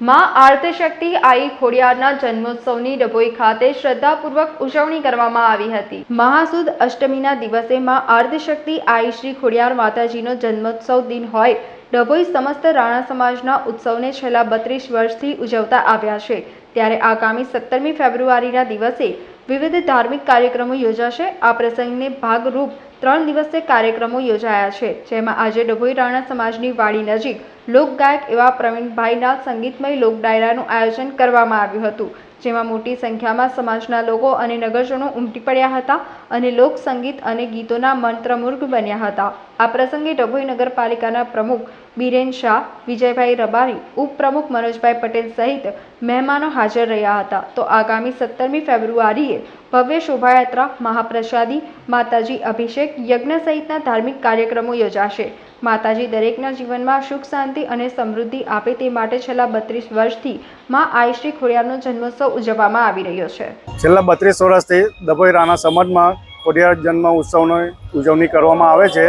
માં આર્તશક્તિ આઈ ખોડિયારના જન્મોત્સવની ડભોઈ ખાતે શ્રદ્ધાપૂર્વક ઉજવણી કરવામાં આવી હતી. મહાસુદ અષ્ટમીના દિવસે માં આર્તશક્તિ આઈ શ્રી ખોડિયાર માતાજીનો જન્મોત્સવ દિન હોય, ડભોઈ સમસ્ત રાણા સમાજના ઉત્સવને છેલ્લા બત્રીસ વર્ષથી ઉજવતા આવ્યા છે. ત્યારે આગામી સત્તરમી ફેબ્રુઆરીના દિવસે વિવિધ ધાર્મિક કાર્યક્રમો યોજાશે. આ પ્રસંગને ભાગરૂપ ત્રણ દિવસીય કાર્યક્રમો યોજાયા છે, જેમાં આજે ડભોઈ રાણા સમાજની વાડી નજીક લોકગાયક એવા પ્રવીણભાઈના સંગીતમય લોક ડાયરાનું આયોજન કરવામાં આવ્યું હતું, જેમાં મોટી સંખ્યામાં સમાજના લોકો અને નગરજનો ઉમટી પડ્યા હતા અને લોક સંગીત અને ગીતોના મંત્રમૂર્ગ બન્યા હતા. આ પ્રસંગે ડભોઈ નગરપાલિકાના પ્રમુખ બીરેન શાહ, વિજયભાઈ રબારી, ઉપપ્રમુખ મનોજભાઈ પટેલ સહિત મહેમાનો હાજર રહ્યા હતા. તો આગામી સત્તરમી ફેબ્રુઆરીએ ભવ્ય શોભાયાત્રા, મહાપ્રસાદી, માતાજી અભિષેક, યજ્ઞ સહિતના ધાર્મિક કાર્યક્રમો યોજાશે. માતાજી દરેકના જીવનમાં સુખ, શાંતિ અને સમૃદ્ધિ આપે તે માટે છેલ્લા બત્રીસ વર્ષથી માં આયશ્રી ખોડિયારનો જન્મોત્સવ ઉજવવામાં આવી રહ્યો છે. છેલ્લા બત્રીસ વર્ષથી દભોઈ રાણા સમાજમાં ખોડિયાર જન્મ ઉત્સવની ઉજવણી કરવામાં આવે છે.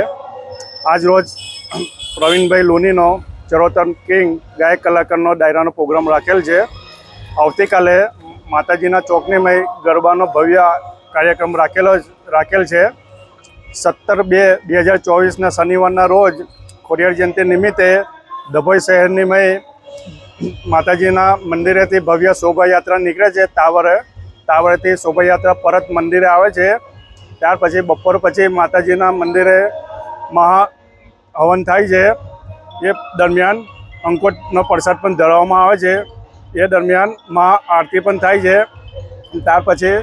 આજ રોજ પ્રવીણભાઈ લોનીનો ચરોતર કિંગ ગાયક કલાકારનો ડાયરાનો પ્રોગ્રામ રાખેલ છે. આવતીકાલે માતાજીના ચોકનીમય ગરબાનો ભવ્ય કાર્યક્રમ રાખેલો રાખેલ છે. સત્તર બે બે હજાર ચોવીસના શનિવારના રોજ ખોડિયાર જયંતિ નિમિત્તે ડભોઈ શહેરનીમય માતાજીના મંદિરેથી ભવ્ય શોભાયાત્રા નીકળે છે. તાવરે તાવરેથી શોભાયાત્રા પરત મંદિરે આવે છે. ત્યાર પછી બપોર પછી માતાજીના મંદિરે મહા હવન થાય છે. એ દરમિયાન અંકોટનો પ્રસાદ પણ ધરવામાં આવે છે. એ દરમિયાન મહા આરતી પણ થાય છે. ત્યાર પછી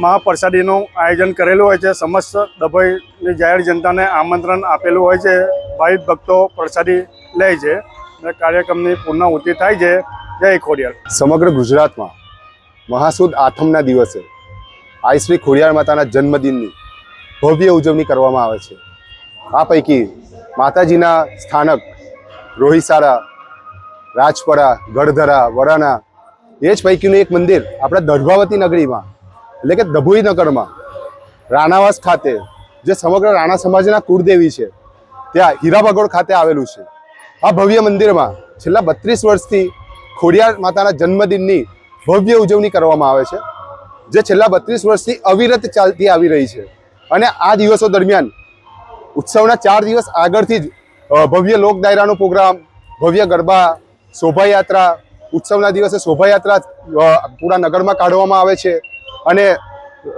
મહાપ્રસાદીનું આયોજન કરેલું હોય છે. સમસ્ત ડભોઈની જાહેર જનતાને આમંત્રણ આપેલું હોય છે. ભાવિક ભક્તો પ્રસાદી લે છે અને કાર્યક્રમની પૂર્ણાહુતિ થાય છે. જય ખોડિયાર. સમગ્ર ગુજરાતમાં મહાસુદ આઠમના દિવસે આઈ શ્રી ખોડિયાર માતાના જન્મદિનની ભવ્ય ઉજવણી કરવામાં આવે છે. આ પૈકી માતાજીના સ્થાનક રોહિસારા, રાજપરા, ગઢધરા વરાણા એ જ પૈકીનું એક મંદિર આપણા દર્ભાવતી નગરીમાં, એટલે કે દભોઈ નગરમાં, રાણાવાસ ખાતે, જે સમગ્ર રાણા સમાજના કુળદેવી છે, ત્યાં હીરાબગોળ ખાતે આવેલું છે. આ ભવ્ય મંદિરમાં છેલ્લા બત્રીસ વર્ષથી ખોડિયાર માતાના જન્મદિનની ભવ્ય ઉજવણી કરવામાં આવે છે, જે છેલ્લા બત્રીસ વર્ષથી અવિરત ચાલતી આવી રહી છે. અને આ દિવસો દરમિયાન ઉત્સવના ચાર દિવસ આગળથી જ ભવ્ય લોક ડાયરાનો પ્રોગ્રામ, ભવ્ય ગરબા, શોભાયાત્રા, ઉત્સવના દિવસે શોભાયાત્રા પૂરા નગરમાં કાઢવામાં આવે છે અને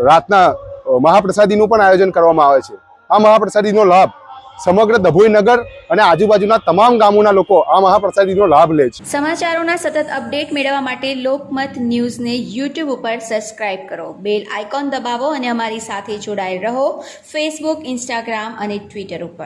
રાતના મહાપ્રસાદીનું પણ આયોજન કરવામાં આવે છે. આ મહાપ્રસાદીનો લાભ સમગ્ર ડભોઈ નગર અને આજુબાજુના તમામ ગામોના લોકો આ મહાપ્રસાદીનો લાભ લે છે. સમાચારોના સતત અપડેટ મેળવવા માટે લોકમત ન્યૂઝને યુટ્યુબ ઉપર સબસ્ક્રાઇબ કરો. બેલ આઇકોન દબાવો અને અમારી સાથે જોડાયેલ રહો. ફેસબુક ઇન્સ્ટાગ્રામ અને ટ્વિટર ઉપર.